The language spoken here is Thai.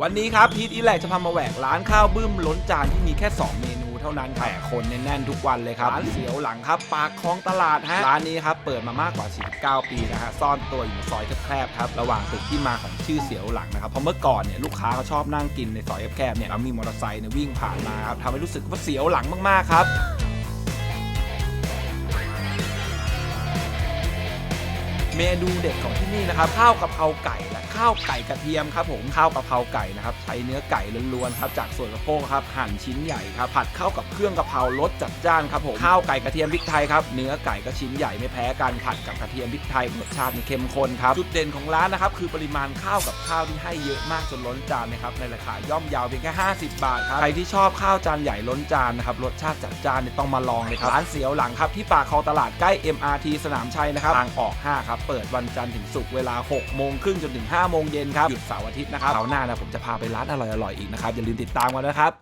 วันนี้ครับพีทอีแลกจะพามาแหวกร้านข้าวบึ้มล้นจานที่มีแค่ 2 เมนูเท่านั้นครับแต่คนแน่นๆทุกวันเลยครับร้านเสียวหลังครับ ปากคลองตลาดฮะร้านนี้ครับเปิดมามากกว่า 49 ปีนะฮะซ่อนตัวอยู่ในซอยแคบๆครับระหว่างตึกที่มาของชื่อเสียวหลังนะครับเพราะเมื่อก่อนเนี่ยลูกค้าเขาชอบนั่งกินในซอยแคบๆเนี่ยแล้วมีมอเตอร์ไซค์เนี่ยวิ่งผ่านมาครับทำให้รู้สึกว่าเสียวหลังมากๆครับ เมนูเด็ดของที่นี่นะครับข้าวกะเพราไก่และข้าวไก่กระเทียมครับผมข้าวกะเพราไก่นะครับใช้เนื้อไก่ล้วนๆครับจากส่วนสะโพกครับหั่นชิ้นใหญ่ครับผัดเข้ากับเครื่องกะเพรารสจัดจ้านครับผมข้าวไก่กระเทียมพริกไทยครับเนื้อไก่ก็ชิ้นใหญ่ไม่แพ้กันผัดกับกระเทียมพริกไทยรสชาติเข้มข้นครับจุดเด่นของร้านนะครับคือปริมาณข้าวกับข้าวที่ให้เยอะมากจนล้นจานนะครับในราคาย่อมเยาวเพียงแค่ 50 บาทครับใครที่ชอบข้าวจานใหญ่ล้นจานนะครับรสชาติจัดจ้านเนี่ยต้องมาลองเลยครับร้านเสียวหลังครับที่ปากคลองตลาดใกล้ MRT สนามชัยนะครับทางออก 5 ครับเปิดวันจันทร์ถึงศุกร์เวลา 6 โมงครึ่งจนถึง 5 โมงเย็นครับ หยุดเสาร์อาทิตย์นะครับเสาร์หน้านะผมจะพาไปร้านอร่อยๆอีกนะครับ อย่าลืมติดตามกันนะครับ